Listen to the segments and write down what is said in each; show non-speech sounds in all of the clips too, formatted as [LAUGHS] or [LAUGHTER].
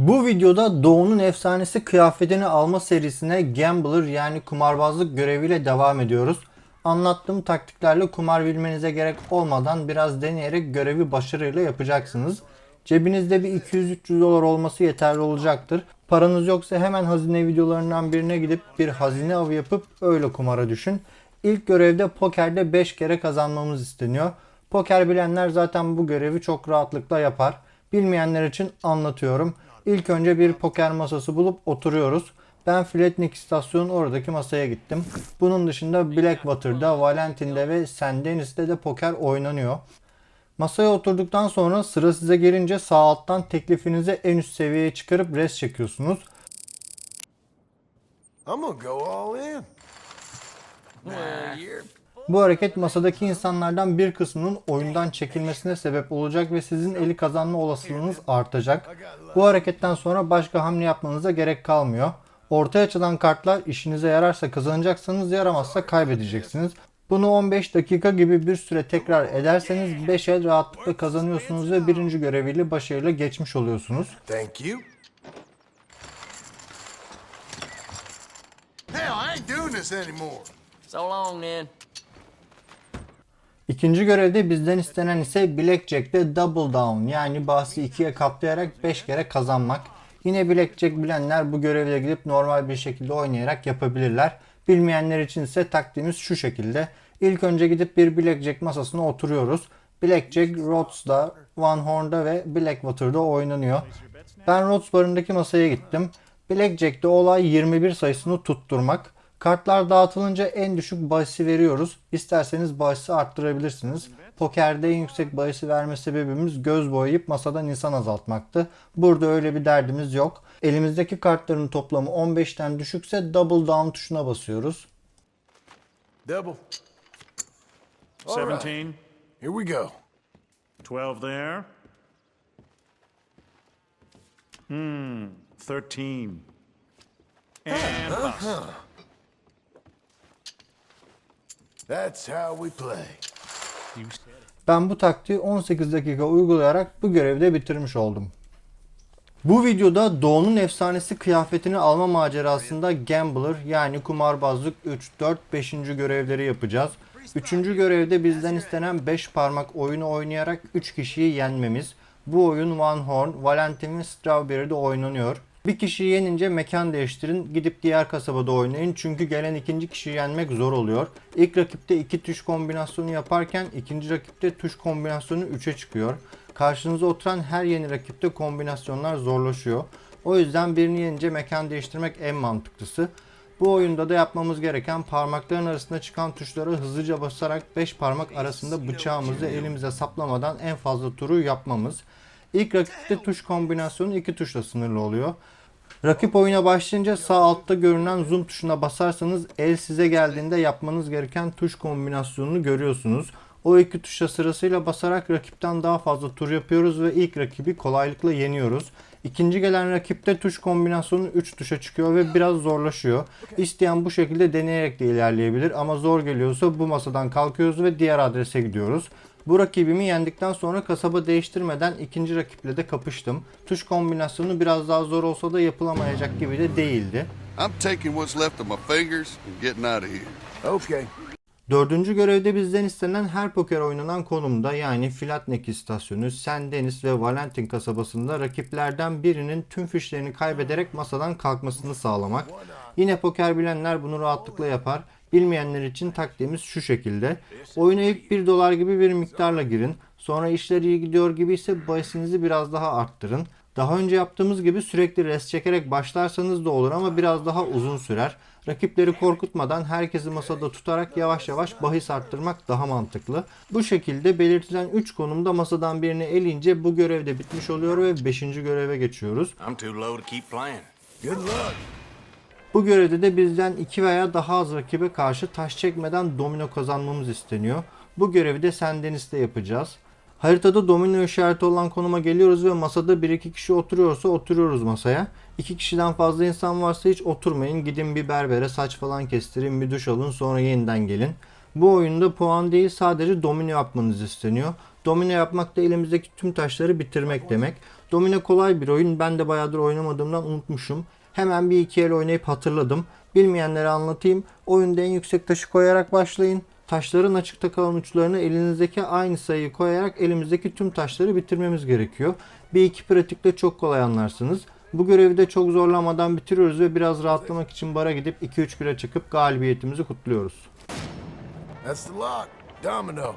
Bu videoda Doğu'nun efsanesi kıyafetini alma serisine Gambler yani kumarbazlık göreviyle devam ediyoruz. Anlattığım taktiklerle kumar bilmenize gerek olmadan biraz deneyerek görevi başarıyla yapacaksınız. Cebinizde bir 200-300 dolar olması yeterli olacaktır. Paranız yoksa hemen hazine videolarından birine gidip bir hazine avı yapıp öyle kumara düşün. İlk görevde pokerde 5 kere kazanmamız isteniyor. Poker bilenler zaten bu görevi çok rahatlıkla yapar. Bilmeyenler için anlatıyorum. İlk önce bir poker masası bulup oturuyoruz. Ben Flatnik istasyonun oradaki masaya gittim. Bunun dışında Blackwater'da, Valentin'de ve St. Denis'te de poker oynanıyor. Masaya oturduktan sonra sıra size gelince sağ alttan teklifinizi en üst seviyeye çıkarıp res çekiyorsunuz. I'm gonna go all in. Bu hareket masadaki insanlardan bir kısmının oyundan çekilmesine sebep olacak ve sizin eli kazanma olasılığınız artacak. Bu hareketten sonra başka hamle yapmanıza gerek kalmıyor. Ortaya açılan kartlar işinize yararsa kazanacaksınız, yaramazsa kaybedeceksiniz. Bunu 15 dakika gibi bir süre tekrar ederseniz 5 el rahatlıkla kazanıyorsunuz ve birinci göreviyle başarıyla geçmiş oluyorsunuz. Thank you. Hell, I ain't doing this anymore. So long then. İkinci görevde bizden istenen ise Blackjack'te Double Down yani bahsi ikiye katlayarak 5 kere kazanmak. Yine Blackjack bilenler bu görevle gidip normal bir şekilde oynayarak yapabilirler. Bilmeyenler için ise taktiğimiz şu şekilde. İlk önce gidip bir Blackjack masasına oturuyoruz. Blackjack Rhodes'da, One Horn'da ve Blackwater'da oynanıyor. Ben Rhodes barındaki masaya gittim. Blackjack'te olay 21 sayısını tutturmak. Kartlar dağıtılınca en düşük bahisi veriyoruz. İsterseniz bahisi arttırabilirsiniz. Pokerde en yüksek bahisi verme sebebimiz göz boyayıp masadan insan azaltmaktı. Burada öyle bir derdimiz yok. Elimizdeki kartların toplamı 15'ten düşükse double down tuşuna basıyoruz. Double. All right. 17, Here we go. 12 there. Hmm, 13. And bust. That's how we play. Ben bu taktiği 18 dakika uygulayarak bu görevi de bitirmiş oldum. Bu videoda Doğu'nun efsanesi kıyafetini alma macerasında Gambler yani kumarbazlık 3, 4, 5. görevleri yapacağız. 3. görevde bizden istenen 5 parmak oyunu oynayarak 3 kişiyi yenmemiz. Bu oyun One Horn, Valentin ve Strawberry'de oynanıyor. Bir kişiyi yenince mekan değiştirin, gidip diğer kasabada oynayın çünkü gelen ikinci kişiyi yenmek zor oluyor. İlk rakipte iki tuş kombinasyonu yaparken ikinci rakipte tuş kombinasyonu 3'e çıkıyor. Karşınıza oturan her yeni rakipte kombinasyonlar zorlaşıyor. O yüzden birini yenince mekan değiştirmek en mantıklısı. Bu oyunda da yapmamız gereken parmakların arasında çıkan tuşlara hızlıca basarak 5 parmak arasında bıçağımızı elimize saplamadan en fazla turu yapmamız. İlk rakipte tuş kombinasyonu iki tuşla sınırlı oluyor. Rakip oyuna başlayınca sağ altta görünen zoom tuşuna basarsanız el size geldiğinde yapmanız gereken tuş kombinasyonunu görüyorsunuz. O iki tuşa sırasıyla basarak rakipten daha fazla tur yapıyoruz ve ilk rakibi kolaylıkla yeniyoruz. İkinci gelen rakipte tuş kombinasyonu 3 tuşa çıkıyor ve biraz zorlaşıyor. İsteyen bu şekilde deneyerek de ilerleyebilir ama zor geliyorsa bu masadan kalkıyoruz ve diğer adrese gidiyoruz. Bu rakibimi yendikten sonra kasaba değiştirmeden ikinci rakiple de kapıştım. Tuş kombinasyonu biraz daha zor olsa da yapılamayacak gibi de değildi. I'm taking what's left of my fingers and getting out of here. Okay. Dördüncü görevde bizden istenen her poker oynanan konumda yani Flatnek istasyonu, St. Denis ve Valentin kasabasında rakiplerden birinin tüm fişlerini kaybederek masadan kalkmasını sağlamak. Yine poker bilenler bunu rahatlıkla yapar. Bilmeyenler için taktiğimiz şu şekilde. Oyuna ilk 1 dolar gibi bir miktarla girin. Sonra işler iyi gidiyor gibi ise bahisinizi biraz daha arttırın. Daha önce yaptığımız gibi sürekli res çekerek başlarsanız da olur ama biraz daha uzun sürer. Rakipleri korkutmadan herkesi masada tutarak yavaş yavaş bahis arttırmak daha mantıklı. Bu şekilde belirtilen 3 konumda masadan birini elince bu görev de bitmiş oluyor ve 5. göreve geçiyoruz. I'm too low to keep playing. Good luck. Bu görevde de bizden 2 veya daha az rakibe karşı taş çekmeden domino kazanmamız isteniyor. Bu görevi de St. Denis'te yapacağız. Haritada domino işareti olan konuma geliyoruz ve masada 1-2 kişi oturuyorsa oturuyoruz masaya. 2 kişiden fazla insan varsa hiç oturmayın. Gidin bir berbere saç falan kestirin, bir duş alın sonra yeniden gelin. Bu oyunda puan değil sadece domino yapmanız isteniyor. Domino yapmak da elimizdeki tüm taşları bitirmek demek. Domino kolay bir oyun. Ben de bayağıdır oynamadığımdan unutmuşum. Hemen bir iki el oynayıp hatırladım. Bilmeyenlere anlatayım. Oyunda en yüksek taşı koyarak başlayın. Taşların açıkta kalan uçlarını elinizdeki aynı sayıyı koyarak elimizdeki tüm taşları bitirmemiz gerekiyor. Bir iki pratikle çok kolay anlarsınız. Bu görevi de çok zorlamadan bitiriyoruz ve biraz rahatlamak için bara gidip 2-3 bira çıkıp galibiyetimizi kutluyoruz. That's the lock. Domino.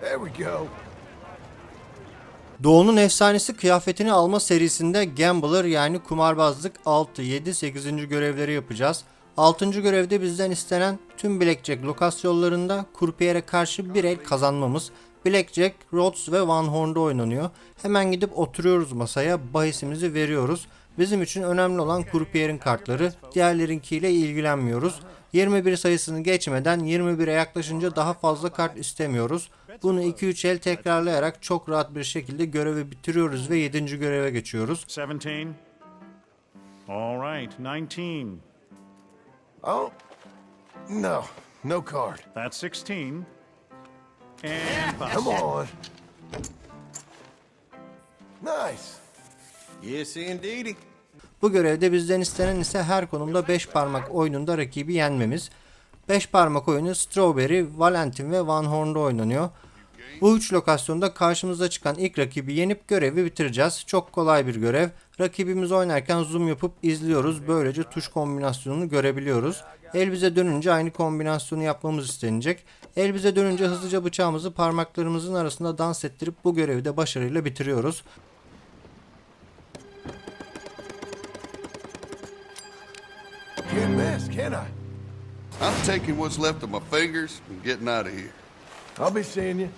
There we go. Doğu'nun efsanesi kıyafetini alma serisinde Gambler yani kumarbazlık 6, 7, 8. görevleri yapacağız. 6. görevde bizden istenen tüm Blackjack lokasyonlarında kurpiyere karşı bir el kazanmamız. Blackjack, Rhodes ve One Horn'da oynanıyor. Hemen gidip oturuyoruz masaya, bahisimizi veriyoruz. Bizim için önemli olan kurpiyerin kartları, diğerlerinkiyle ilgilenmiyoruz. 21 sayısını geçmeden 21'e yaklaşınca daha fazla kart istemiyoruz. Bunu 2-3 el tekrarlayarak çok rahat bir şekilde görevi bitiriyoruz ve 7. göreve geçiyoruz. 17. All right, 19. Oh. No. No card. That's 16. And bust. Come on. Nice. Yes, indeedy. Bu görevde bizden istenen ise her konumda 5 parmak oyununda rakibi yenmemiz. 5 parmak oyunu Strawberry, Valentin ve Van Horn'da oynanıyor. Bu üç lokasyonda karşımıza çıkan ilk rakibi yenip görevi bitireceğiz. Çok kolay bir görev. Rakibimiz oynarken zoom yapıp izliyoruz. Böylece tuş kombinasyonunu görebiliyoruz. El bize dönünce aynı kombinasyonu yapmamız istenecek. El bize dönünce hızlıca bıçağımızı parmaklarımızın arasında dans ettirip bu görevi de başarıyla bitiriyoruz. Can't miss, can I? I'm taking what's left of my fingers and getting out of here. I'll be seeing you.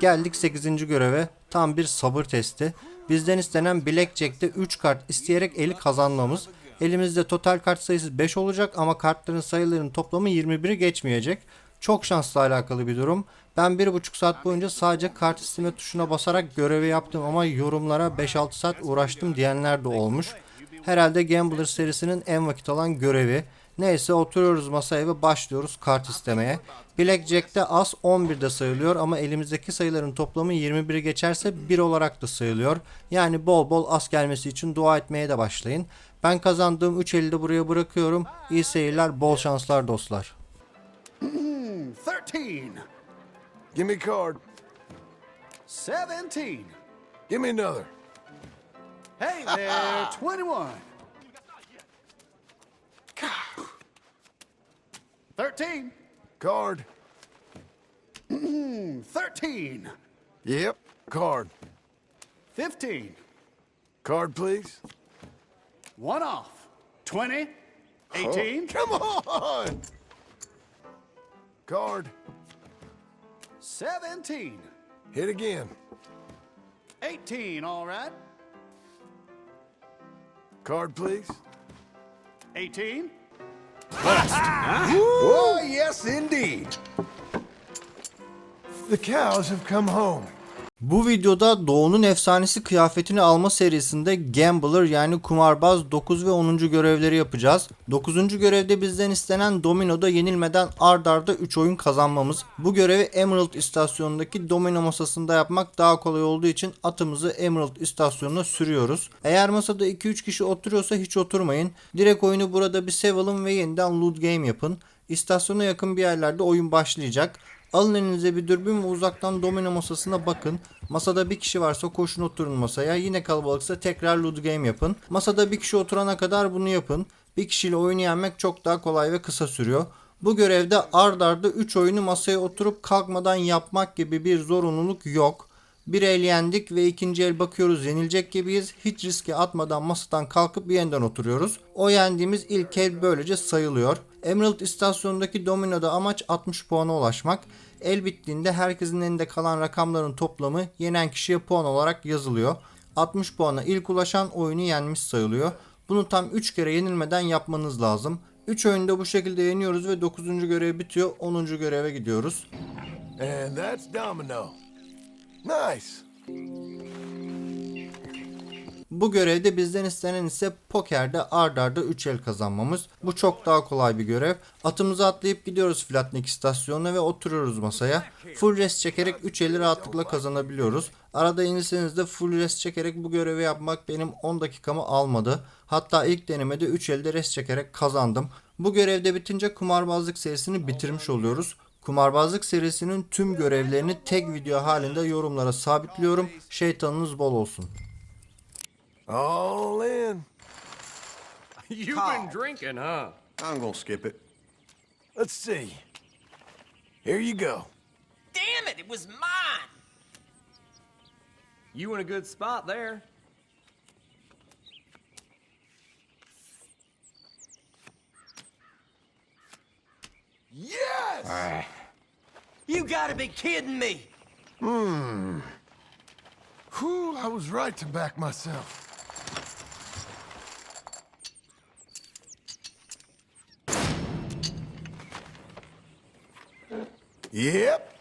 Geldik 8. göreve. Tam bir sabır testi. Bizden istenen Blackjack'te 3 kart isteyerek eli kazanmamız. Elimizde total kart sayısı 5 olacak ama kartların sayılarının toplamı 21'i geçmeyecek. Çok şansla alakalı bir durum. Ben 1,5 saat boyunca sadece kart isteme tuşuna basarak görevi yaptım ama yorumlara 5-6 saat uğraştım diyenler de olmuş. Herhalde Gambler serisinin en vakit alan görevi. Neyse oturuyoruz masaya ve başlıyoruz kart istemeye. Blackjack'te as 11'de sayılıyor ama elimizdeki sayıların toplamı 21'i geçerse 1 olarak da sayılıyor. Yani bol bol as gelmesi için dua etmeye de başlayın. Ben kazandığım 3 eli de buraya bırakıyorum. İyi seyirler, bol şanslar dostlar. [CLEARS THROAT] 13, Give me card. 17. Give me another. Hey there, [LAUGHS] 21. 13, Card. [CLEARS THROAT] 13, Yep. Card. 15. Card, please. One off. 20, 18, Come on. Card. 17, Hit again. 18, all right. Card, please. 18, Oh, yes, indeed. The cows have come home. Bu videoda Doğu'nun efsanesi kıyafetini alma serisinde Gambler yani kumarbaz 9 ve 10. görevleri yapacağız. 9. görevde bizden istenen dominoda yenilmeden ard arda 3 oyun kazanmamız. Bu görevi Emerald istasyonundaki domino masasında yapmak daha kolay olduğu için atımızı Emerald istasyonuna sürüyoruz. Eğer masada 2-3 kişi oturuyorsa hiç oturmayın. Direkt oyunu burada bir save alın ve yeniden loot game yapın. İstasyona yakın bir yerlerde oyun başlayacak. Alın elinize bir dürbün ve uzaktan domino masasına bakın. Masada bir kişi varsa koşun oturun masaya. Yine kalabalıksa tekrar loot game yapın. Masada bir kişi oturana kadar bunu yapın. Bir kişiyle oyunu yenmek çok daha kolay ve kısa sürüyor. Bu görevde ard arda 3 oyunu masaya oturup kalkmadan yapmak gibi bir zorunluluk yok. Bir el yendik ve ikinci el bakıyoruz yenilecek gibiyiz. Hiç riske atmadan masadan kalkıp yeniden oturuyoruz. O yendiğimiz ilk el böylece sayılıyor. Emerald istasyonundaki dominoda amaç 60 puana ulaşmak. El bittiğinde herkesin elinde kalan rakamların toplamı yenen kişiye puan olarak yazılıyor. 60 puana ilk ulaşan oyunu yenmiş sayılıyor. Bunu tam 3 kere yenilmeden yapmanız lazım. 3 oyunda bu şekilde yeniyoruz ve 9. görev bitiyor. 10. göreve gidiyoruz. And that's domino. Nice. Bu görevde bizden istenen ise pokerde ard arda 3 el kazanmamız. Bu çok daha kolay bir görev. Atımızı atlayıp gidiyoruz Flatnik istasyonuna ve oturuyoruz masaya. Full rest çekerek 3 eli rahatlıkla kazanabiliyoruz. Arada inirseniz de full rest çekerek bu görevi yapmak benim 10 dakikamı almadı. Hatta ilk denemede 3 elde rest çekerek kazandım. Bu görevde bitince kumarbazlık serisini bitirmiş oluyoruz. Kumarbazlık serisinin tüm görevlerini tek video halinde yorumlara sabitliyorum. Şeytanınız bol olsun. All in. [LAUGHS] You've been drinking, huh? I'm gonna skip it. Let's see. Here you go. Damn it, it was mine! You in a good spot there. Yes! You gotta be kidding me! Hmm. Whew, I was right to back myself. Yep,